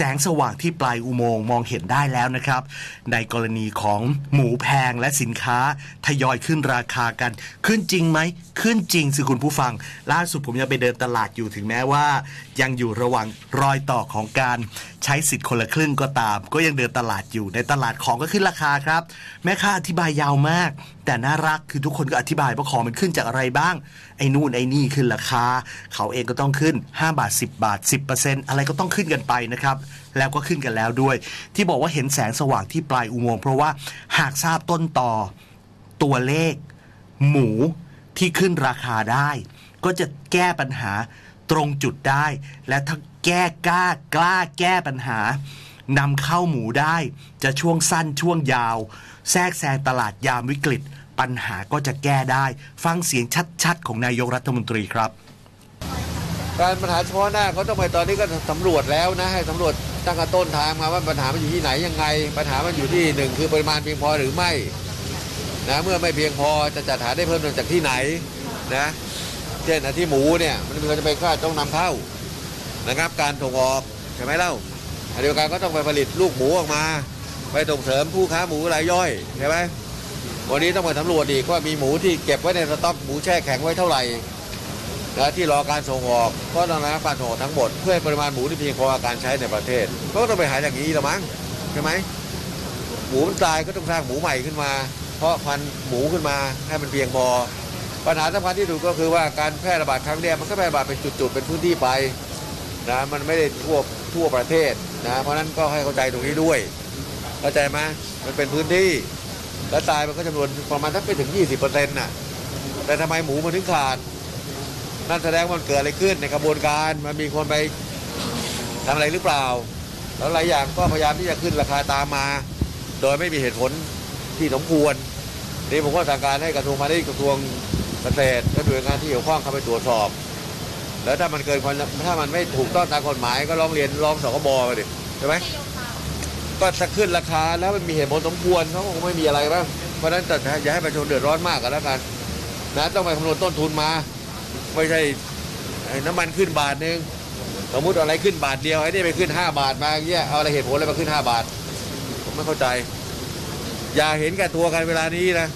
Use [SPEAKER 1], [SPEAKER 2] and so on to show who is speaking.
[SPEAKER 1] แสงสว่างที่ปลายอุโมงค์มองเห็นได้แล้วนะครับ ในกรณีของหมูแพงและสินค้าทยอยขึ้นราคากัน ขึ้นจริงไหม ขึ้นจริงสิคุณผู้ฟัง ล่าสุดผมยังไปเดินตลาดอยู่ถึงแม้ว่า ยังอยู่ระหว่างรอยต่อของการใช้สิทธิ์คนละครึ่งก็ตาม ก็ยังเดินตลาดอยู่ในตลาดของก็ขึ้นราคาครับ แม่ค้าอธิบายยาวมาก แต่น่ารักคือทุกคนก็อธิบายว่าของมันขึ้นจากอะไรบ้าง ไอ้นู่นไอ้นี่ขึ้นราคา เขาเองก็ต้องขึ้น 5 บาท 10 บาท 10%อะไรก็ต้องขึ้นกันไปนะครับแล้วก็ขึ้นกันแล้วด้วย ที่บอกว่าเห็นแสงสว่างที่ปลายอุโมงค์เพราะว่าหากทราบต้นต่อตัวเลข หมูที่ขึ้นราคาได้ ก็จะแก้ปัญหาตรงจุดได้ และถ้าแก้กล้ากล้าแก้ปัญหานำเข้าหมูได้ จะช่วงสั้นช่วงยาว แทรกแซงตลาดยามวิกฤต ปัญหาก็จะแก้ได้ ฟังเสียงชัดๆ ของนายกรัฐมนตรีครับ
[SPEAKER 2] การปัญหาเฉพาะหน้าเขาต้องไปตอนนี้ก็สำรวจแล้วนะให้สำรวจตั้งแต่ต้นทางมาว่าปัญหามันอยู่ที่ไหนยังไง ปัญหามันอยู่ที่หนึ่งคือปริมาณเพียงพอหรือไม่นะเมื่อไม่เพียงพอจะจัดหาได้เพิ่มเติมจากที่ไหนนะเช่นที่หมูเนี่ยมันมีความจะเป็นค่าต้องนำเข้านะครับ การส่งออกใช่ไหมเล่าอันเดียวกันก็ต้องไปผลิตลูกหมูออกมา ไปส่งเสริมผู้ค้าหมูรายย่อยใช่ไหมวันนี้ต้องไปสำรวจอีกว่ามีหมูที่เก็บไว้ในสต็อกหมูแช่แข็งไว้เท่าไหร่ นะที่รอการส่งออกก็ต้องรับการส่งออกทั้งหมด เพื่อให้ปริมาณหมูที่เพียงพอกับการใช้ในประเทศก็ต้องไปหาอย่างนี้ละมั้งใช่ไหมหมูมันตายก็ต้องสร้างหมูใหม่ขึ้นมา เพราะพันธุ์หมูขึ้นมาให้มันเพียงพอปัญหาสำคัญที่สุดก็คือว่าการแพร่ระบาดครั้งนี้มันก็แพร่ระบาดเป็นจุดๆเป็นพื้นที่ไปนะมันไม่ได้ทั่วทั่วประเทศนะเพราะนั้นก็ให้เข้าใจตรงนี้ด้วยเข้าใจไหมมันเป็นพื้นที่ แล้วตายมันก็จำนวนประมาณสักไม่ถึง 20%น่ะแต่ทำไมหมูมันถึงขาด นั่นแสดงว่ามันเกิดอะไรขึ้นในกระบวนการมันมีคนไปทำอะไรหรือเปล่า แล้วหลายอย่างก็พยายามที่จะขึ้นราคาตามมา โดยไม่มีเหตุผลที่สมควรนี่ผมก็สั่งการให้กระทรวงพาณิชย์กระทรวงเกษตรและหน่วยงานที่เกี่ยวข้องเข้าไปตรวจสอบ แล้วถ้ามันเกินความถ้ามันไม่ถูกต้องตามกฎหมายก็ร้องเรียนร้องสคบไปดิใช่ไหมก็จะขึ้นราคาแล้วมันมีเหตุผลสมควรเขาคงไม่มีอะไรบ้างเพราะฉะนั้นแต่อย่าให้ประชาชนเดือดร้อนมากกันแล้วกันนะต้องไปคำนวณต้นทุนมา ไม่ใช่น้ำมันขึ้นบาทหนึ่งสมมติอะไรขึ้นบาทเดียวไอ้นี่ไปขึ้น 5 บาทมาเงี้ยเอาอะไรเหตุผลอะไรมาขึ้น 5 บาท ผมไม่เข้าใจ อย่าเห็นแก่ตัวกันเวลานี้นะ